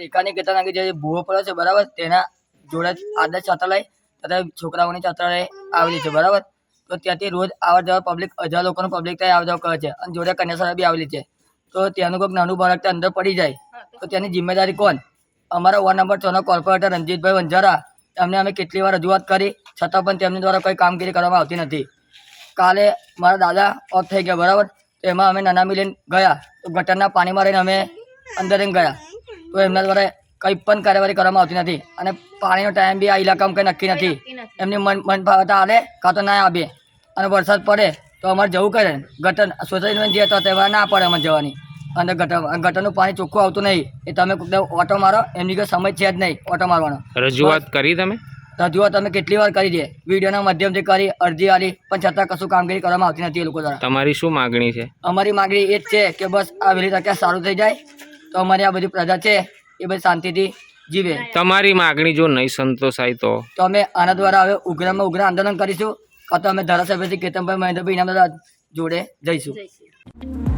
રેખાની કેતન જે ભૂવો પડ્યો છે, બરાબર? તેના જોડે આદર્શ છાત્રાલય તથા છોકરાઓની છાત્રાલય આવેલી છે, બરાબર? તો ત્યાંથી રોજ આવર જવા પબ્લિક હજાર લોકોનું પબ્લિક ત્યાં આવ જવા કરે છે, અને જોડે કન્યાશાળા બી આવેલી છે. તો ત્યાંનું કોઈક નાનું બાળક ત્યાં અંદર પડી જાય. તો ત્યાંની જિમ્મેદારી કોણ? અમારા વોર્ડ નંબર છનો કોર્પોરેટર રણજીતભાઈ વંજારા. એમને અમે કેટલી વાર રજૂઆત કરી, છતાં પણ તેમની દ્વારા કોઈ કામગીરી કરવામાં આવતી નથી. કાલે મારા દાદા ઓફ થઈ ગયા, બરાબર? તો એમાં અમે નાના લઈને ગયા, તો ગટરના પાણીમાં રહીને અમે અંદર ગયા. તો એમના દ્વારા કંઈ પણ કાર્યવાહી કરવામાં આવતી નથી. અને પાણીનો ટાઈમ બી આ ઇલાકામાં કંઈ નક્કી નથી. એમની મન મન ફાવતા આવે કાં તો ના આવે અને વરસાદ પડે તો અમારે જવું કરે. ગટર સોસાયટીમાં જે તો તેમાં ના પડે અમારે જવાની. અને ગટર ગટરનું પાણી ચોખ્ખું આવતું નહીં. એ તમે ઓટો મારો એમની કોઈ સમય છે જ નહીં ઓટો મારવાનો. રજૂઆત કરી તમે? રજૂઆત અમે કેટલી વાર કરી છે. વિડીયોના માધ્યમથી કરી અરજી આલી પણ છતાં કશું કામગીરી કરવામાં આવતી નથી એ લોકો દ્વારા. તમારી શું માગણી છે? અમારી માગણી એ જ છે કે બસ આ વહેલી તકે સારું થઈ જાય. તો અમારી આ બધી પ્રજા છે એ બધી શાંતિથી જીવે. તમારી માગણી જો નહીં સંતોષાય તો? તો અમે આના દ્વારા હવે ઉગ્રમાં ઉગ્ર આંદોલન કરીશું કાં તો અમે ધારાસભ્યથી કેતનભાઈ મહેન્દ્રભાઈ ઇનામદાર જોડે જઈશું.